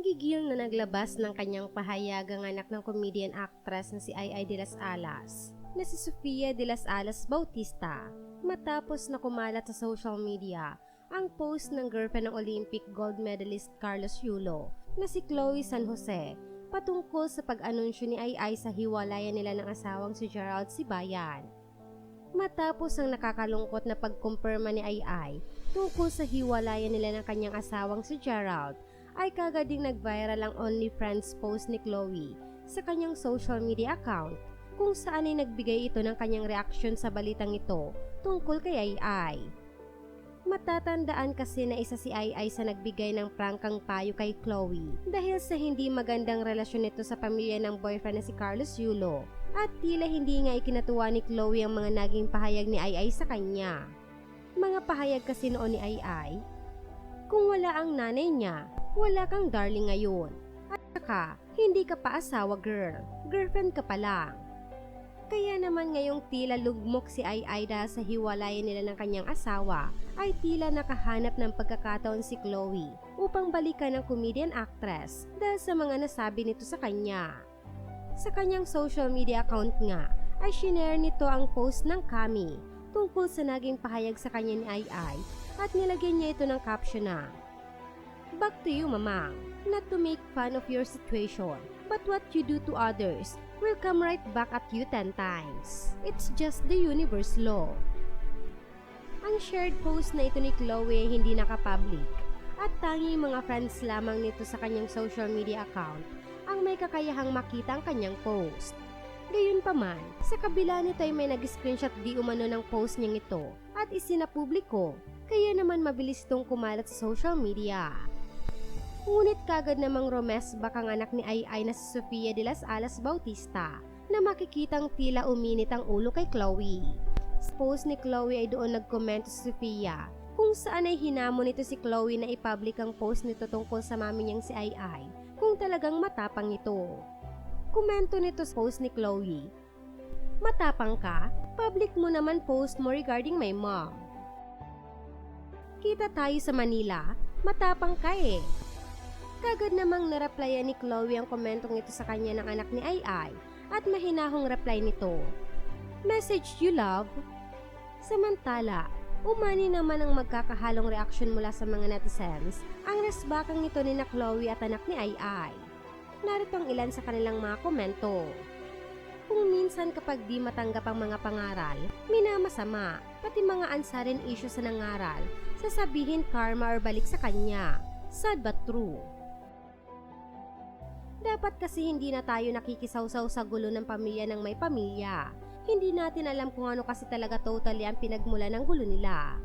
Gigil na naglabas ng kanyang pahayagang anak ng comedian actress na si Ay de las Alas na si Sofia de las Alas Bautista matapos na kumalat sa social media ang post ng girlfriend ng Olympic gold medalist Carlos Yulo na si Chloe San Jose patungkol sa pag-anunsyo ni Ay sa hiwalayan nila ng asawang si Gerald Sibayan. Matapos ang nakakalungkot na pagkumpirma ni Ay tungkol sa hiwalayan nila ng kanyang asawang si Gerald, ay kagad ding nag-viral ang OnlyFriends post ni Chloe sa kanyang social media account kung saan ay nagbigay ito ng kanyang reaksyon sa balitang ito tungkol kay Ay. Matatandaan kasi na isa si Ai sa nagbigay ng prangkang payo kay Chloe dahil sa hindi magandang relasyon nito sa pamilya ng boyfriend na si Carlos Yulo at tila hindi nga ikinatuwa ni Chloe ang mga naging pahayag ni Ai sa kanya. Mga pahayag kasi noon ni Ai, kung wala ang nanay niya, wala kang darling ngayon. At saka, hindi ka pa asawa girl, girlfriend ka pa lang. Kaya naman ngayong tila lugmok si Ai dahil sa hiwalayan nila ng kanyang asawa, ay tila nakahanap ng pagkakataon si Chloe upang balikan ng comedian actress dahil sa mga nasabi nito sa kanya. Sa kanyang social media account nga, ay shinare nito ang post ng Kami tungkol sa naging pahayag sa kanya ni Ai Ai at nilagyan niya ito ng caption na Back to you, Mamang. Not to make fun of your situation, but what you do to others will come right back at you 10 times. It's just the universe law. Ang shared post na ito ni Chloe hindi nakapublic at tanging mga friends lamang nito sa kanyang social media account ang may kakayahang makita ang kanyang post. Gayunpaman, sa kabila nito ay may nag-screenshot di umano ng post niyang ito at isinapubliko, kaya naman mabilis itong kumalat sa social media. Ngunit kagad namang romesbak ang anak ni Ay na si Sofia de las Alas Bautista na makikitang tila uminit ang ulo kay Chloe. Sa ni Chloe ay doon nagkomento si Sofia kung saan ay hinamon nito si Chloe na ipublic ang post nito tungkol sa mami niyang si Ay Ay kung talagang matapang ito. Komento nito sa post ni Chloe, Matapang ka? Public mo naman post mo regarding my mom. Kita tayo sa Manila, matapang ka eh. Kagad namang nareplyan ni Chloe ang komentong ito sa kanya ng anak ni Ai Ai at mahinahong reply nito. Message you love? Samantala, umani naman ang magkakahalong reaksyon mula sa mga netizens ang resbakang ito ni na Chloe at anak ni Ai Ai. Narito ang ilan sa kanilang mga komento. Kung minsan kapag di matanggap ang mga pangaral, minamasama, pati mga unsarin issue sa nangaral, sasabihin karma or balik sa kanya. Sad but true. Dapat kasi hindi na tayo nakikisawsaw sa gulo ng pamilya ng may pamilya. Hindi natin alam kung ano kasi talaga totally ang pinagmula ng gulo nila.